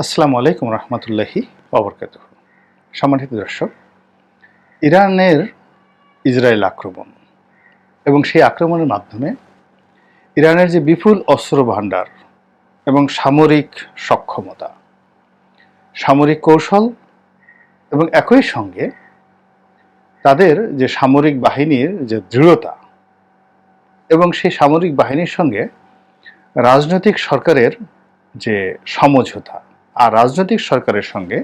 আসসালামু আলাইকুম রহমতুল্লাহি অবরকাত সম্মানিত দর্শক, ইরানের ইসরায়েল আক্রমণ এবং সেই আক্রমণের মাধ্যমে ইরানের যে বিপুল অস্ত্র ভাণ্ডার এবং সামরিক সক্ষমতা, সামরিক কৌশল এবং একই সঙ্গে তাদের যে সামরিক বাহিনীর যে দৃঢ়তা এবং সেই সামরিক বাহিনীর সঙ্গে রাজনৈতিক সরকারের যে সমঝোতা আর রাজনৈতিক সরকারের সঙ্গে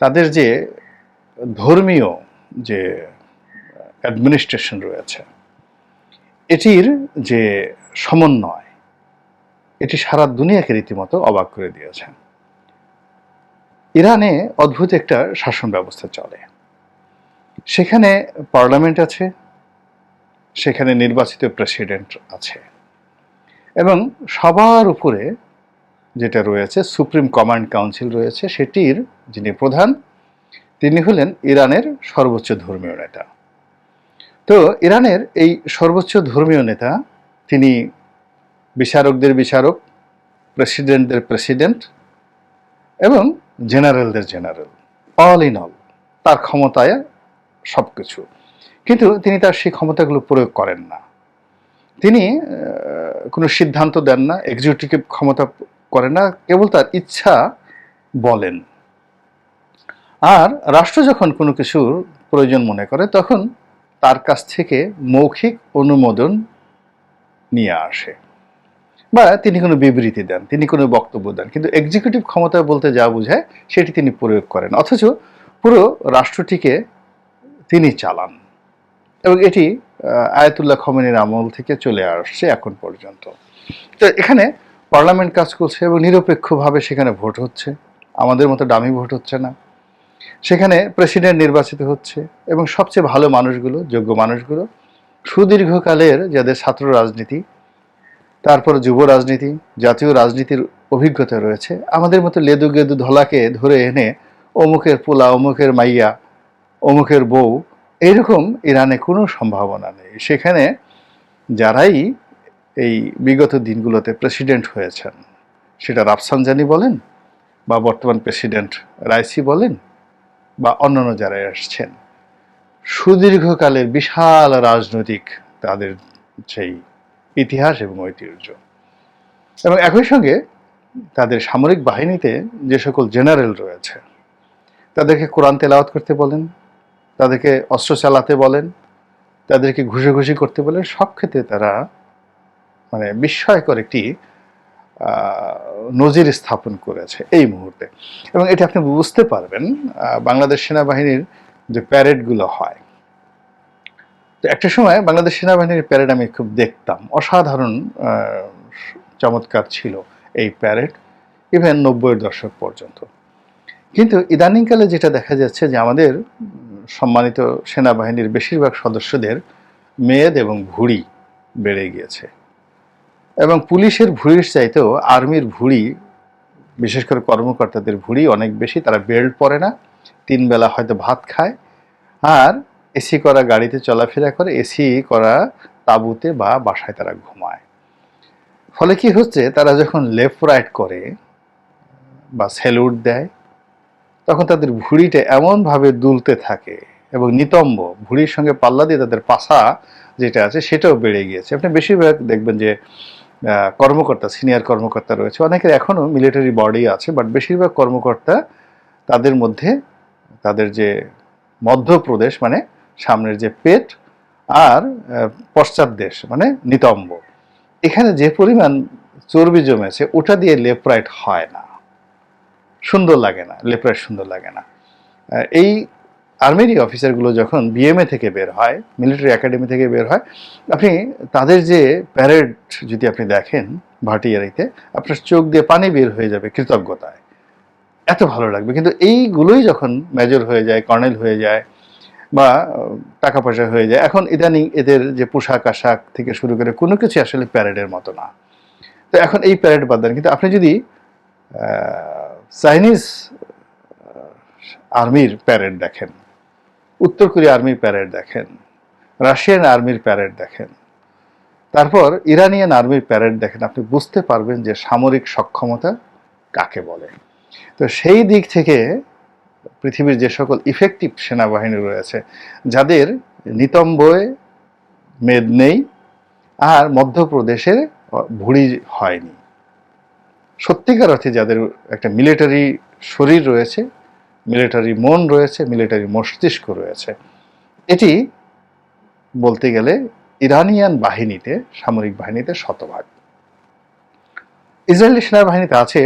তাদের যে ধর্মীয় যে অ্যাডমিনিস্ট্রেশন রয়েছে, এটির যে সমন্বয়, এটি সারা দুনিয়াকে রীতিমতো অবাক করে দিয়েছে। ইরানে অদ্ভুত একটা শাসন ব্যবস্থা চলে। সেখানে পার্লামেন্ট আছে, সেখানে নির্বাচিত প্রেসিডেন্ট আছে এবং সবার উপরে যেটা রয়েছে সুপ্রিম কমান্ড কাউন্সিল রয়েছে, সেটির যিনি প্রধান, তিনি হলেন ইরানের সর্বোচ্চ ধর্মীয় নেতা। তো ইরানের এই সর্বোচ্চ ধর্মীয় নেতা, তিনি বিচারকদের বিচারক প্রেসিডেন্টদের প্রেসিডেন্ট এবং জেনারেলদের জেনারেল অল ইন অল তার ক্ষমতায় সব কিছু কিন্তু তিনি তার সেই ক্ষমতাগুলো প্রয়োগ করেন না। তিনি কোনো সিদ্ধান্ত দেন না এক্সিকিউটিভ ক্ষমতা করেন না, কেবল তার ইচ্ছা বলেন। আর রাষ্ট্র যখন কোনো কিছুর প্রয়োজন মনে করে, তখন তার কাছ থেকে মৌখিক অনুমোদন নিয়ে আসে। বা তিনি কোনো বিবৃতি দেন, তিনি কোনো বক্তব্য দেন, কিন্তু এক্সিকিউটিভ ক্ষমতা বলতে যা বোঝায়, সেটি তিনি প্রয়োগ করেন। অথচ পুরো রাষ্ট্রটিকে তিনি চালান। এবং এটি আয়াতুল্লাহ খমেনের আমল থেকে চলে আসছে এখন পর্যন্ত। তো এখানে পার্লামেন্ট কাজ করছে এবং নিরপেক্ষভাবে সেখানে ভোট হচ্ছে। আমাদের মতো দামি ভোট হচ্ছে না। সেখানে প্রেসিডেন্ট নির্বাচিত হচ্ছে এবং সবচেয়ে ভালো মানুষগুলো, যোগ্য মানুষগুলো সুদীর্ঘকালের যাদের ছাত্র রাজনীতি, তারপর যুব রাজনীতি, জাতীয় রাজনীতির অভিজ্ঞতা রয়েছে, আমাদের মতো লেদু গেদু ধলাকে ধরে এনে অমুকের পোলা, অমুকের মাইয়া, অমুকের বউ, এইরকম ইরানে কোনো সম্ভাবনা নেই। সেখানে যারাই এই বিগত দিনগুলোতে প্রেসিডেন্ট হয়েছেন। সেটা রাফসানজানি বলেন বা বর্তমান প্রেসিডেন্ট রাইসি বলেন বা অন্যান্য যারা আসছেন সুদীর্ঘকালের বিশাল রাজনৈতিক তাদের সেই ইতিহাস এবং ঐতিহ্য। এবং একই সঙ্গে তাদের সামরিক বাহিনীতে যে সকল জেনারেল রয়েছে, তাদেরকে কোরআন তেলাওয়াত করতে বলেন, তাদেরকে অস্ত্র চালাতে বলেন, তাদেরকে ঘুষে ঘুষি করতে বলেন, সব ক্ষেত্রে তারা মানে বিস্ময়কর একটি নজির স্থাপন করেছে এই মুহূর্তে। এবং এটা আপনি বুঝতে পারবেন বাংলাদেশ সেনাবাহিনীর যে প্যারেডগুলো হয়। তো একটা সময় বাংলাদেশ সেনাবাহিনীর প্যারেড আমি খুব দেখতাম। অসাধারণ চমৎকার ছিল এই প্যারেড, ইভেন নব্বইয়ের দশক পর্যন্ত। কিন্তু ইদানিংকালে যেটা দেখা যাচ্ছে যে আমাদের সম্মানিত সেনাবাহিনীর বেশিরভাগ সদস্যদের মেদ এবং ভুঁড়ি বেড়ে গিয়েছে। এবং পুলিশের ভুঁড়ির চাইতেও আর্মির ভুঁড়ি, বিশেষ করে কর্মকর্তাদের ভুঁড়ি অনেক বেশি, তারা বেল্ট পরে না, তিন বেলা হয়তো ভাত খায়। আর এসি করা গাড়িতে চলাফেরা করে, এসি করা তাঁবুতে বা বাসায় তারা ঘুমায়। ফলে কি হচ্ছে, তারা যখন লেফট রাইট করে বা স্যালুট দেয়, তখন তাদের ভুঁড়িটা এমনভাবে দুলতে থাকে এবং নিতম্ব, ভুঁড়ির সঙ্গে পাল্লা দিয়ে তাদের পাশা যেটা আছে সেটাও বেড়ে গিয়েছে। আপনি বেশিরভাগ দেখবেন যে কর্মকর্তা সিনিয়র কর্মকর্তা রয়েছে। অনেকের এখনও মিলিটারি বডি আছে বাট বেশিরভাগ কর্মকর্তা তাদের মধ্যে তাদের যে মধ্যপ্রদেশ মানে সামনের যে পেট আর পশ্চাৎ দেশ মানে নিতম্ব। এখানে যে পরিমাণ চর্বি জমেছে, ওটা দিয়ে লেফট রাইট হয় না। সুন্দর লাগে না লেফট রাইট সুন্দর লাগে না। এই আর্মিরি অফিসারগুলো যখন বিএমএ থেকে বের হয় মিলিটারি একাডেমি থেকে বের হয়, আপনি তাদের যে প্যারেড যদি আপনি দেখেন ভাটিয়ারিতে, আপনার চোখ দিয়ে পানি বের হয়ে যাবে কৃতজ্ঞতায়। এত ভালো লাগবে। কিন্তু এইগুলোই যখন মেজর হয়ে যায় কর্নেল হয়ে যায় বা টাকা পয়সা হয়ে যায়, এখন ইদানিং এদের যে পোশাক আশাক থেকে শুরু করে কোনো কিছু আসলে প্যারেডের মতো না। তো এখন এই প্যারেড বাদ দেন। কিন্তু আপনি যদি চাইনিজ আর্মির প্যারেড দেখেন উত্তর কোরিয়া আর্মির প্যারেড দেখেন, রাশিয়ান আর্মির প্যারেড দেখেন, তারপর ইরানিয়ান আর্মির প্যারেড দেখেন। আপনি বুঝতে পারবেন যে সামরিক সক্ষমতা কাকে বলে। তো সেই দিক থেকে পৃথিবীর যে সকল ইফেক্টিভ সেনাবাহিনী রয়েছে, যাদের নিতম্বয়ে মেদ নেই আর মধ্যপ্রদেশের ভুড়ি হয়নি। সত্যিকার অর্থে যাদের একটা মিলিটারি শরীর রয়েছে মিলিটারি মন রয়েছে, মিলিটারি মস্তিষ্ক রয়েছে। এটি বলতে গেলে ইরানিয়ান বাহিনীতে, সামরিক বাহিনীতে শতভাগ। ইসরায়েলি সেনাবাহিনীতে আছে,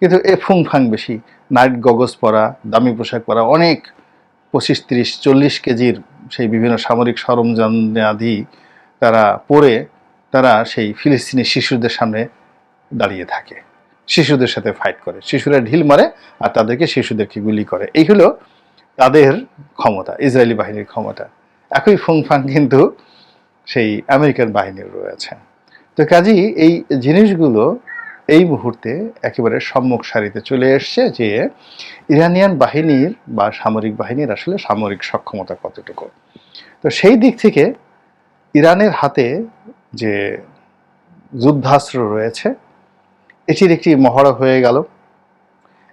কিন্তু এ ফুং ফাং বেশি। নাইট গগজ পরা, দামি পোশাক পরা, অনেক পঁচিশ, তিরিশ, চল্লিশ কেজির সেই বিভিন্ন সামরিক সরঞ্জাম আদি তারা পরে তারা সেই ফিলিস্তিনি শিশুদের সামনে দাঁড়িয়ে থাকে। শিশুদের সাথে ফাইট করে। শিশুরা ঢিল মারে আর তাদেরকে শিশুদেরকে গুলি করে। এই হলো তাদের ক্ষমতা, ইসরায়েলি বাহিনীর ক্ষমতা। একই ফুং ফাং কিন্তু সেই আমেরিকান বাহিনীর রয়েছে। তো কাজেই এই জিনিসগুলো এই মুহূর্তে একেবারে সম্মুখ সারিতে চলে এসছে যে ইরানিয়ান বাহিনীর বা সামরিক বাহিনীর আসলে সামরিক সক্ষমতা কতটুকু। তো সেই দিক থেকে ইরানের হাতে যে যুদ্ধাস্ত্র রয়েছে এটির একটি মহড়া হয়ে গেল।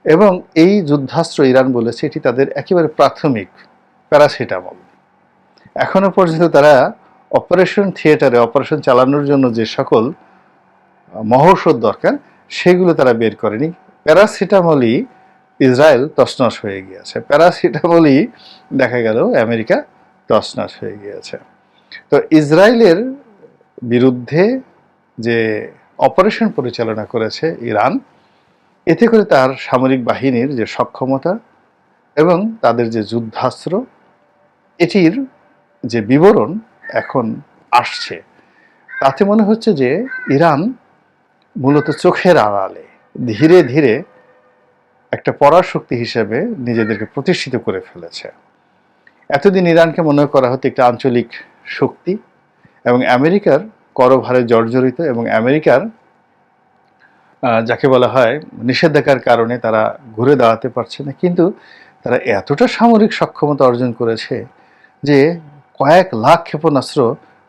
এবং এই যুদ্ধাস্ত্র ইরান বলেছে, এটি তাদের একেবারে প্রাথমিক প্যারাসিটামল। এখনও পর্যন্ত তারা অপারেশন থিয়েটারে অপারেশন চালানোর জন্য যে সকল মহৌষধ দরকার, সেগুলো তারা বের করেনি। প্যারাসিটামলই ইসরায়েল তছনছ হয়ে গিয়েছে। প্যারাসিটামলই দেখা গেল আমেরিকা তছনছ হয়ে গিয়েছে। তো ইসরায়েলের বিরুদ্ধে যে অপারেশন পরিচালনা করেছে ইরান। এতে করে তার সামরিক বাহিনীর যে সক্ষমতা এবং তাদের যে যুদ্ধাস্ত্র, এটির যে বিবরণ এখন আসছে। তাতে মনে হচ্ছে যে ইরান মূলত চোখের আড়ালে ধীরে ধীরে একটা পরাশক্তি হিসেবে নিজেদেরকে প্রতিষ্ঠিত করে ফেলেছে। এতদিন ইরানকে মনে করা হতো একটা আঞ্চলিক শক্তি এবং আমেরিকার করভারে জর্জরিত এবং আমেরিকার যাকে বলা হয় নিষেধাজ্ঞার কারণে তারা ঘুরে দাঁড়াতে পারছে না, কিন্তু তারা এতটা সামরিক সক্ষমতা অর্জন করেছে যে কয়েক লাখ ক্ষেপণাস্ত্র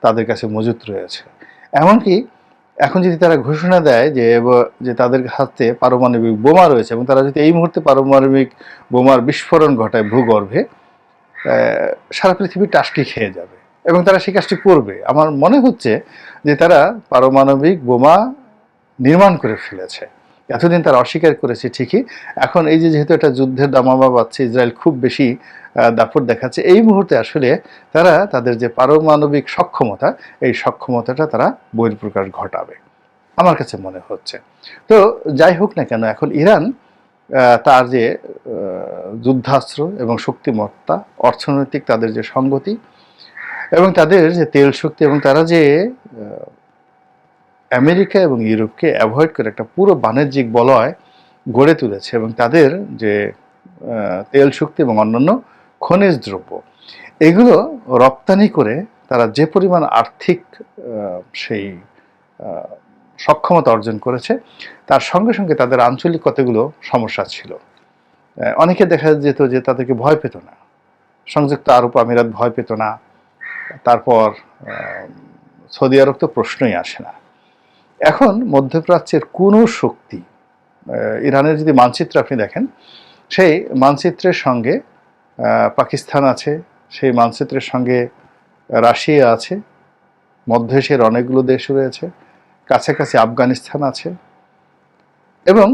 তাদের কাছে মজুত রয়েছে। এমনকি এখন যদি তারা ঘোষণা দেয় যে যে তাদের হাতে পারমাণবিক বোমা রয়েছে এবং তারা যদি এই মুহূর্তে পারমাণবিক বোমার বিস্ফোরণ ঘটায় ভূগর্ভে সারা পৃথিবী টাস্কি খেয়ে যাবে। এবং তারা সেই কাজটি করবে। আমার মনে হচ্ছে যে তারা পারমাণবিক বোমা নির্মাণ করে ফেলেছে। এতদিন তারা অস্বীকার করেছে ঠিকই। এখন এই যে যেহেতু একটা যুদ্ধের দামামা পাচ্ছে ইসরায়েল খুব বেশি দাপট দেখাচ্ছে, এই মুহূর্তে আসলে তারা তাদের যে পারমাণবিক সক্ষমতা, এই সক্ষমতাটা তারা বহির্প্রকাশ ঘটাবে, আমার কাছে মনে হচ্ছে। তো যাই হোক না কেন, এখন ইরান তার যে যুদ্ধাস্ত্র এবং শক্তিমত্তা, অর্থনৈতিক তাদের যে সঙ্গতি এবং তাদের যে তেল শক্তি এবং তারা যে আমেরিকা এবং ইউরোপকে অ্যাভয়েড করে একটা পুরো বাণিজ্যিক বলয় গড়ে তুলেছে এবং তাদের যে তেল শক্তি এবং অন্যান্য খনিজ দ্রব্য, এগুলো রপ্তানি করে তারা যে পরিমাণ আর্থিক সেই সক্ষমতা অর্জন করেছে, তার সঙ্গে সঙ্গে তাদের আঞ্চলিক কতগুলো সমস্যা ছিল। অনেকে দেখা যেত যে তাদেরকে ভয় পেত না। সংযুক্ত আরব আমিরাত ভয় পেত না। তারপর সৌদি আরব তো প্রশ্নই আসে না। এখন মধ্যপ্রাচ্যের কোনো শক্তি ইরানের যদি মানচিত্র আপনি দেখেন, সেই মানচিত্রের সঙ্গে পাকিস্তান আছে, সেই মানচিত্রের সঙ্গে রাশিয়া আছে, মধ্য এশিয়ার অনেকগুলো দেশ রয়েছে, কাছাকাছি আফগানিস্তান আছে, এবং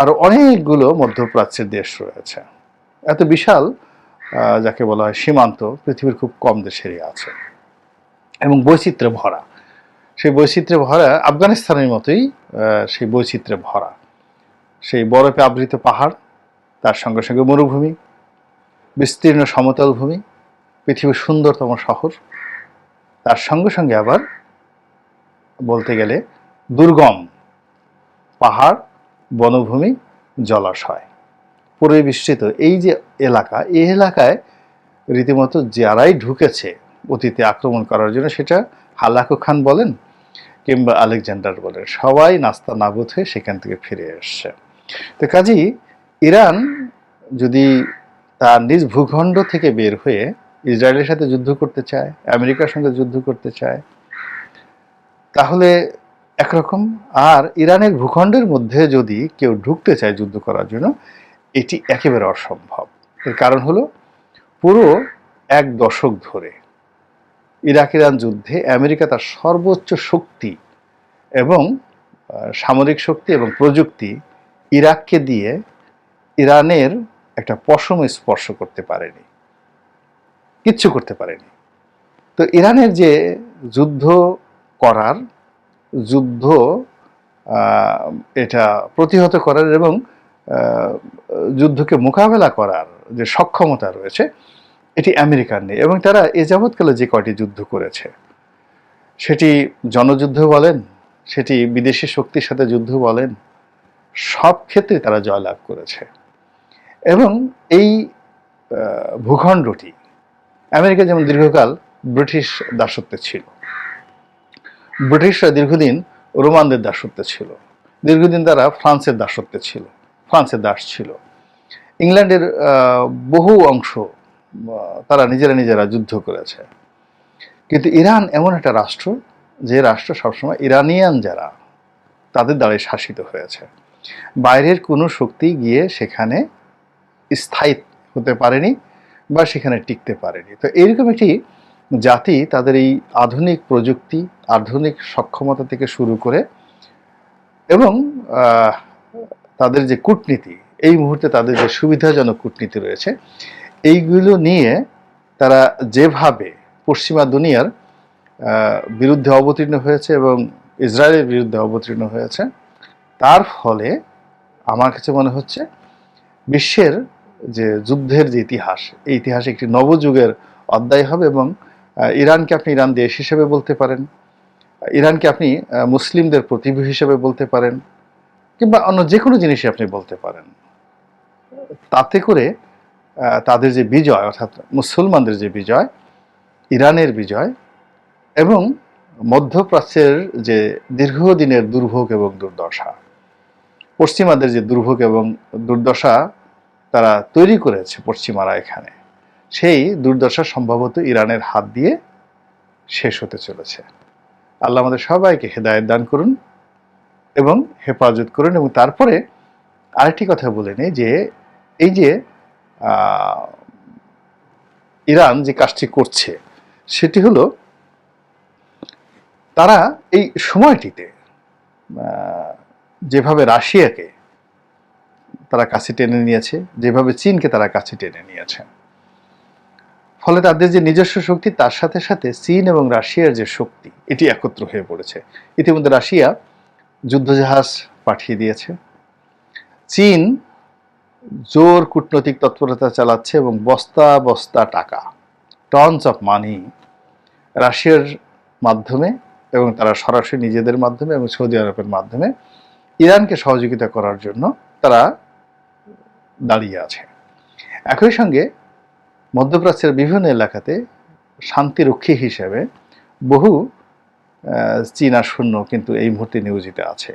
আরও অনেকগুলো মধ্যপ্রাচ্যের দেশ রয়েছে। এত বিশাল যাকে বলা হয় সীমান্ত, পৃথিবীর খুব কম দেশেরই আছে। এবং বৈচিত্র্যে ভরা। সেই বৈচিত্র্যে ভরা আফগানিস্তানের মতোই সেই বৈচিত্র্যে ভরা। সেই বরফে আবৃত পাহাড়, তার সঙ্গে সঙ্গে মরুভূমি, বিস্তীর্ণ সমতল ভূমি, পৃথিবীর সুন্দরতম শহর। তার সঙ্গে সঙ্গে আবার বলতে গেলে দুর্গম পাহাড়, বনভূমি, জলাশয়। পরিবেষ্টিত। এই যে এলাকা, এই এলাকায় রীতিমতো যারাই ঢুকেছে অতীতে আক্রমণ করার জন্য, সেটা হালাকু খান বলেন কিংবা আলেকজান্ডার বলেন, সবাই নাস্তা নাবুদ হয়ে সেখান থেকে ফিরে এসছে। তো কাজী ইরান যদি তার নিজ ভূখণ্ড থেকে বের হয়ে ইসরায়েলের সাথে যুদ্ধ করতে চায়, আমেরিকার সঙ্গে যুদ্ধ করতে চায়, তাহলে একরকম। আর ইরানের ভূখণ্ডের মধ্যে যদি কেউ ঢুকতে চায় যুদ্ধ করার জন্য এটি একেবারে অসম্ভব। এর কারণ হলো, পুরো এক দশক ধরে ইরাক ইরান যুদ্ধে আমেরিকা তার সর্বোচ্চ শক্তি এবং সামরিক শক্তি এবং প্রযুক্তি ইরাককে দিয়ে ইরানের একটা পশম স্পর্শ করতে পারেনি। কিচ্ছু করতে পারেনি। তো ইরানের যে যুদ্ধ করার, যুদ্ধ এটা প্রতিহত করার এবং যুদ্ধকে মোকাবেলা করার যে সক্ষমতা রয়েছে, এটি আমেরিকার নেই এবং তারা এ যাবৎকালে যে কয়টি যুদ্ধ করেছে, সেটি জনযুদ্ধ বলেন, সেটি বিদেশি শক্তির সাথে যুদ্ধ বলেন, সব ক্ষেত্রে তারা জয়লাভ করেছে। এবং এই ভূখণ্ডটি, আমেরিকা যেমন দীর্ঘকাল ব্রিটিশ দাসত্বে ছিল, ব্রিটিশরা দীর্ঘদিন রোমানদের দাসত্বে ছিল, দীর্ঘদিন তারা ফ্রান্সের দাসত্বে ছিল, ফ্রান্সের দাস ছিল। ইংল্যান্ডের বহু অংশ তারা নিজেরা নিজেরা যুদ্ধ করেছে। কিন্তু ইরান এমন একটা রাষ্ট্র, যে রাষ্ট্র সবসময় ইরানিয়ান যারা, তাদের দ্বারাই শাসিত হয়েছে। বাইরের কোনো শক্তি গিয়ে সেখানে স্থায়ী হতে পারেনি বা সেখানে টিকতে পারেনি। তো এইরকম একটি জাতি, তাদের এই আধুনিক প্রযুক্তি, আধুনিক সক্ষমতা থেকে শুরু করে এবং তাদের যে কূটনীতি এই মুহূর্তে তাদের যে সুবিধাজনক কূটনীতি রয়েছে, এইগুলো নিয়ে তারা যেভাবে পশ্চিমা দুনিয়ার বিরুদ্ধে অবতীর্ণ হয়েছে এবং ইসরায়েলের বিরুদ্ধে অবতীর্ণ হয়েছে, তার ফলে আমার কাছে মনে হচ্ছে বিশ্বের যে যুদ্ধের যে ইতিহাস, এই ইতিহাসে একটি নবযুগের অধ্যায় হবে এবং ইরানকে আপনি ইরান দেশ হিসেবে বলতে পারেন, ইরানকে আপনি মুসলিমদের প্রতিভূ হিসেবে বলতে পারেন, কিংবা অন্য যে কোনো জিনিসই আপনি বলতে পারেন। তাতে করে তাদের যে বিজয়, অর্থাৎ মুসলমানদের যে বিজয়, ইরানের বিজয় এবং মধ্যপ্রাচ্যের যে দীর্ঘদিনের দুর্ভোগ এবং দুর্দশা, পশ্চিমাদের যে দুর্ভোগ এবং দুর্দশা তারা তৈরি করেছে পশ্চিমারা এখানে, সেই দুর্দশা সম্ভবত ইরানের হাত দিয়ে শেষ হতে চলেছে। আল্লাহ আমাদের সবাইকে হেদায়ত দান করুন এবং হেফাজত করুন এবং তারপরে আরেকটি কথা বলে নেই যে এই যে ইরান যে কাজটি করছে, সেটি হলো তারা এই সময়টিতে যেভাবে রাশিয়াকে তারা কাছে টেনে নিয়েছে, যেভাবে চীনকে তারা কাছে টেনে নিয়েছে। ফলে তাদের যে নিজস্ব শক্তি, তার সাথে সাথে চীন এবং রাশিয়ার যে শক্তি, এটি একত্র হয়ে পড়েছে। ইতিমধ্যে রাশিয়া যুদ্ধজাহাজ পাঠিয়ে দিয়েছে। চীন জোর কূটনৈতিক তৎপরতা চালাচ্ছে এবং বস্তা বস্তা টাকা টনস অফ মানি রাশিয়ার মাধ্যমে এবং তারা সরাসরি নিজেদের মাধ্যমে এবং সৌদি আরবের মাধ্যমে ইরানকে সহযোগিতা করার জন্য তারা দাঁড়িয়ে আছে। একই সঙ্গে মধ্যপ্রাচ্যের বিভিন্ন এলাকাতে শান্তিরক্ষী হিসেবে বহু চীনা সৈন্য কিন্তু এই মুহূর্তে নিয়োজিত আছে।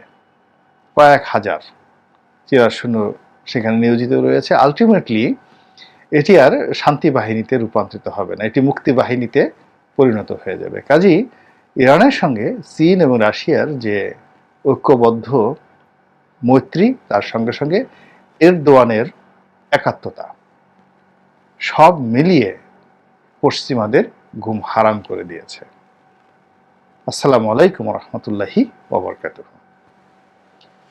কয়েক হাজার চীনা সৈন্য সেখানে নিয়োজিত রয়েছে। আলটিমেটলি এটি আর শান্তি বাহিনীতে রূপান্তরিত হবে না। এটি মুক্তি বাহিনীতে পরিণত হয়ে যাবে। কাজেই ইরানের সঙ্গে চীন এবং রাশিয়ার যে ঐক্যবদ্ধ মৈত্রী, তার সঙ্গে সঙ্গে এরদোয়ানের একাত্মতা, সব মিলিয়ে পশ্চিমাদের ঘুম হারাম করে দিয়েছে। আসসালামু আলাইকুম রহমতুল্লাহি ওবরকাতুহ